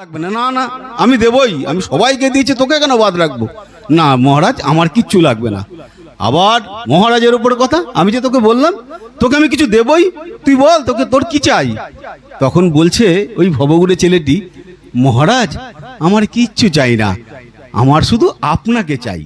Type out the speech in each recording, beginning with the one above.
লাগবে না। না না, আমি দেবই, আমি সবাইকে দিয়েছি, তোকে কেন বাদ রাখব? না, মহারাজ, আমার কিচ্ছু লাগবে না। আবার মহারাজের উপর কথা, আমি যে তোকে বললাম, তোকে আমি কিছু দেবই, তুই বল, তোকে তোর কি চাই? তখন বলছে ওই ভবগুড়ে ছেলেটি, মহারাজ, আমার কিচ্ছু চাই না, আমার শুধু আপনাকে চাই।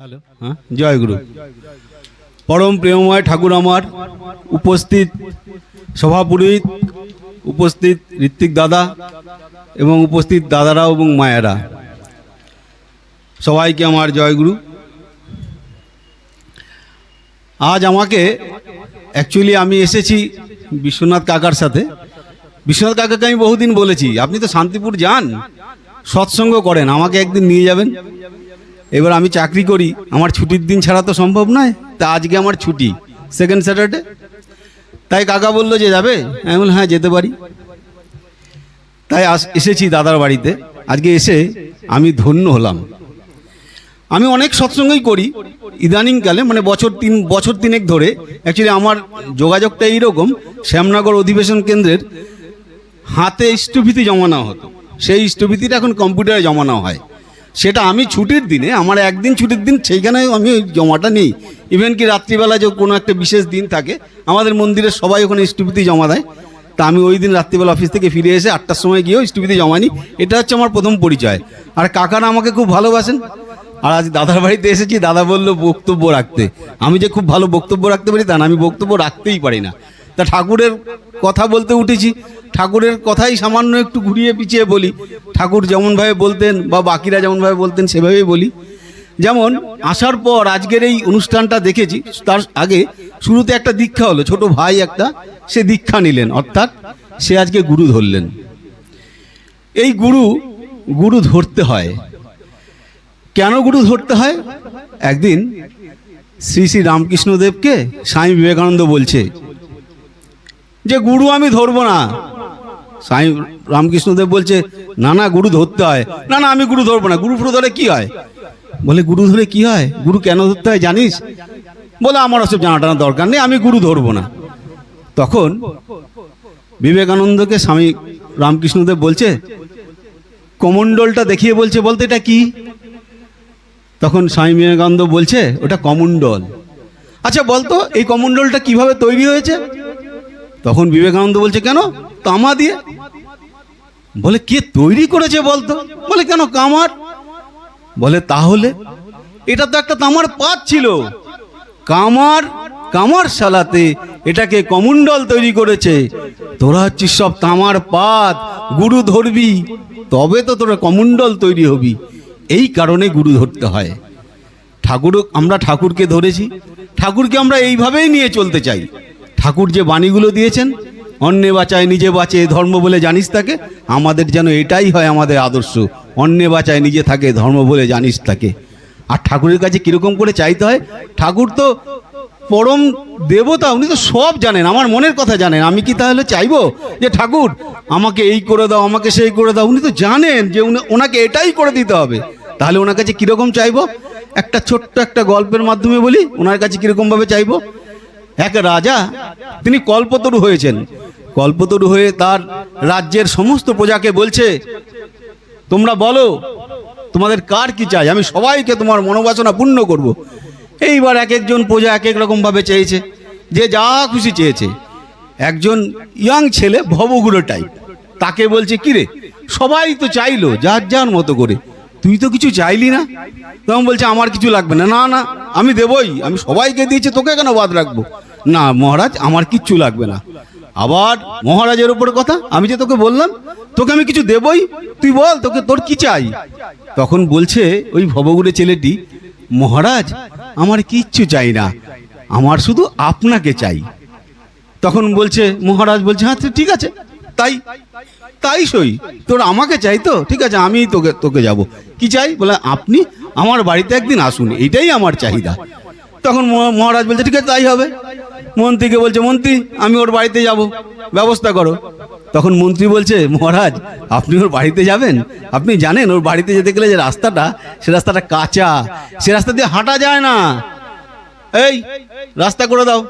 হ্যালো। হ্যাঁ? জয় গুরু। পরম প্রেমময় ঠাকুর আমার উপস্থিত সভাপুরোহিত, উপস্থিত ঋত্বিক দাদা এবং উপস্থিত দাদারা এবং মায়েরা। সবাইকে আমার জয়গুরু আজ আমাকে অ্যাকচুয়ালি আমি এসেছি বিশ্বনাথ কাকার সাথে। বিশ্বনাথ কাকাকে আমি বহুদিন বলেছি, আপনি তো শান্তিপুর যান, সৎসঙ্গ করেন, আমাকে একদিন নিয়ে যাবেন। এবার আমি চাকরি করি, আমার ছুটির দিন ছাড়া তো সম্ভব নয়, তা আজকে আমার ছুটি সেকেন্ড স্যাটারডে তাই কাকা বলল যে যাবে? আমি বললাম হ্যাঁ যেতে পারি। তাই এসেছি দাদার বাড়িতে। আজকে এসে আমি ধন্য হলাম। আমি অনেক সৎসঙ্গই করি, ইদানিংকালে মানে বছর তিন, বছর তিনেক ধরে। অ্যাকচুয়ালি আমার যোগাযোগটা এইরকম, শ্যামনগর অধিবেশন কেন্দ্রের হাতে স্থবিতি জমানো হতো। সেই স্থবিতিটা এখন কম্পিউটারে জমানো হয়। সেটা আমি ছুটির দিনে, আমার একদিন ছুটির দিন সেইখানে আমি ওই জমাটা নিই। ইভেন কি রাত্রিবেলা যে কোনো একটা বিশেষ দিন থাকে, আমাদের মন্দিরের সবাই ওখানে স্থবিতি জমা দেয়। তা আমি ওই দিন রাত্রিবেলা অফিস থেকে ফিরে এসে আটটার সময় গিয়েও স্থবিতি জমা নিই। এটা হচ্ছে আমার প্রথম পরিচয়। আর কাকারা আমাকে খুব ভালোবাসেন। আর আজ দাদার বাড়িতে এসেছি, দাদা বলল বক্তব্য রাখতে। আমি যে খুব ভালো বক্তব্য রাখতে পারি তা না, আমি বক্তব্য রাখতেই পারি না। তা ঠাকুরের কথা বলতে উঠেছি। ঠাকুরের কথাই সামান্য একটু ঘুরিয়ে পিছিয়ে বলি। ঠাকুর যেমনভাবে বলতেন বা বাকিরা যেমনভাবে বলতেন, সেভাবেই বলি। যেমন আসার পর আজকের এই অনুষ্ঠানটা দেখেছি, তার আগে শুরুতে একটা দীক্ষা হলো, ছোট ভাই একটা, সে দীক্ষা নিলেন, অর্থাৎ সে আজকে গুরু ধরলেন। এই গুরু গুরু ধরতে হয়। কেন গুরু ধরতে হয়? একদিন শ্রী শ্রী রামকৃষ্ণদেবকে স্বামী বিবেকানন্দ বলছে যে, গুরু আমি ধরবো না। স্বামী রামকৃষ্ণদেব বলছে, না না, গুরু ধরতে হয়। না না, আমি গুরু ধরবো না, গুরু ফুরু ধরে কি হয়? বলে, গুরু ধরে কি হয়? গুরু কেন ধরতে হয় জানিস? বলে, আমার ওসব জানা টানা দরকার নেই, আমি গুরু ধরবো না। তখন বিবেকানন্দকে স্বামী রামকৃষ্ণদেব বলছে, কমণ্ডলটা দেখিয়ে বলছে বলতে এটা কি? তখন স্বামী বিবেকানন্দ বলছে, ওটা কমণ্ডল। আচ্ছা বলতো, এই কমণ্ডলটা কীভাবে তৈরি হয়েছে? তখন বিবেকানন্দ বলছে, কেন? তামা দিয়ে? বলে, কে তৈরি করেছে বলতো? বলে, কেন, কামার? বলে, তাহলে এটা তো একটা তামার পাত ছিল। কামার কামার শালাতে এটাকে কমণ্ডল তৈরি করেছে। তোরা হচ্ছিস সব তামার পাত, গুরু ধরবি। তবে তো তোরা কমণ্ডল তৈরি হবি। এই কারণে গুরু ধরতে হয়। ঠাকুর, আমরা ঠাকুরকে ধরেছি। ঠাকুরকে আমরা এইভাবেই নিয়ে চলতে চাই। ঠাকুর যে বাণীগুলো দিয়েছেন অন্যে বাঁচায়, নিজে বাঁচে ধর্ম বলে জানিস তাকে? আমাদের যেন এটাই হয় আমাদের আদর্শ। অন্যে বাঁচায়, নিজে থাকে ধর্ম বলে জানিস তাকে। আর ঠাকুরের কাছে কীরকম করে চাইতে হয়? ঠাকুর তো পরম দেবতা, উনি তো সব জানেন, আমার মনের কথা জানেন। আমি কি তাহলে চাইব যে, ঠাকুর, আমাকে এই করে দাও, আমাকে সেই করে দাও। উনি তো জানেন যে, উনি, ওনাকে এটাই করে দিতে হবে। তাহলে ওনার কাছে কীরকম চাইব? একটা ছোট্ট একটা গল্পের মাধ্যমে বলি, ওনার কাছে কীরকমভাবে চাইব? এক রাজা, তিনি কল্পতরু হয়েছেন। কল্পতরু হয়ে তার রাজ্যের সমস্ত প্রজাকে বলছে, তোমরা বলো, তোমাদের কার কি চাই? আমি সবাইকে তোমার মনোবাসনা পূর্ণ করব। এইবার এক একজন প্রজা এক এক রকমভাবে চেয়েছে, যে যা খুশি চেয়েছে। একজন ইয়াং ছেলে, ভবগুলো টাইপ তাকে বলছে, কিরে, সবাই তো চাইলো, যার যার মতো করে। তুই তো কিছু চাইলি না? তখন বলছে, আমার কিছু লাগবে না। না না, আমি দেবই। আমি সবাইকে দিয়েছি, তোকে কেন বাদ রাখব? না, মহারাজ, আমার কিচ্ছু লাগবে না। আবার মহারাজের উপর কথা? আমি যে তোকে বললাম, তোকে আমি কিছু দেবই? তুই বল, তোকে তোর কি চাই? তখন বলছে ওই ভবগুড়ে ছেলেটি, মহারাজ, আমার কিচ্ছু চাই না, আমার শুধু আপনাকে চাই। তখন বলছে, মহারাজ বলছে হ্যাঁ ঠিক আছে, তাই তাই সই। তোর আমাকে চাই তো, ঠিক আছে আমি তোকে তোকে যাব। কি চাই? বলে, আপনি আমার বাড়িতে একদিন আসুন, এটাই আমার চাহিদা। তখন মহারাজ বলছে, ঠিক আছে, তাই হবে। মন্ত্রীকে বলছে, মন্ত্রী, আমি ওর বাড়িতে যাব। ব্যবস্থা করো। তখন মন্ত্রী বলছে, মহারাজ, আপনি ওর বাড়িতে যাবেন? আপনি জানেন ওর বাড়িতে যেতে গেলে যে রাস্তাটা, সে রাস্তাটা কাঁচা। সে রাস্তা দিয়ে হাঁটা যায় না। এই, রাস্তা করে দাও।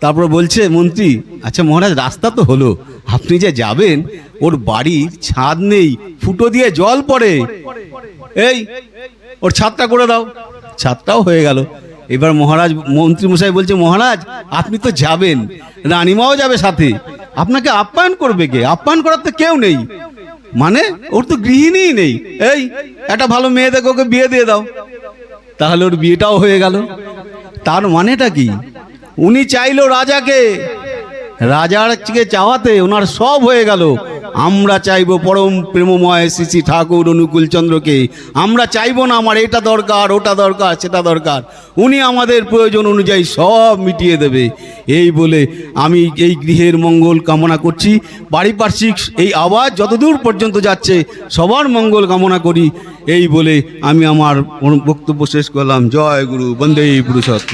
তারপর বলছে, মন্ত্রী আচ্ছা মহারাজ, রাস্তা তো হলো। আপনি যে যাবেন, ওর বাড়ির ছাদ নেই, ফুটো দিয়ে জল পড়ে। এই, ওর ছাদটা করে দাও। ছাদটাও হয়ে গেল। এবার মহারাজ, মন্ত্রী মশাই বলছে, মহারাজ, আপনি তো যাবেন। রানীমাও যাবে সাথে। আপনাকে আপ্যায়ন করবে কে? আপ্যায়ন করার তো কেউ নেই। মানে ওর তো গৃহিণীই নেই। এই, একটা ভালো মেয়ে দেখে ওকে বিয়ে দিয়ে দাও। তাহলে ওর বিয়েটাও হয়ে গেল। তার মানেটা কি? উনি চাইলো রাজাকে। রাজার চাওয়াতে ওনার সব হয়ে গেল। আমরা চাইব পরম প্রেমময় শ্রী ঠাকুর অনুকূল চন্দ্রকে। আমরা চাইব না আমার এটা দরকার, ওটা দরকার, সেটা দরকার। উনি আমাদের প্রয়োজন অনুযায়ী সব মিটিয়ে দেবে। এই বলে আমি এই গৃহের মঙ্গল কামনা করছি। পারিপার্শ্বিক এই আওয়াজ যতদূর পর্যন্ত যাচ্ছে, সবার মঙ্গল কামনা করি। এই বলে আমি আমার বক্তব্য শেষ করলাম। জয় গুরু, বন্দে পুরুষত্ব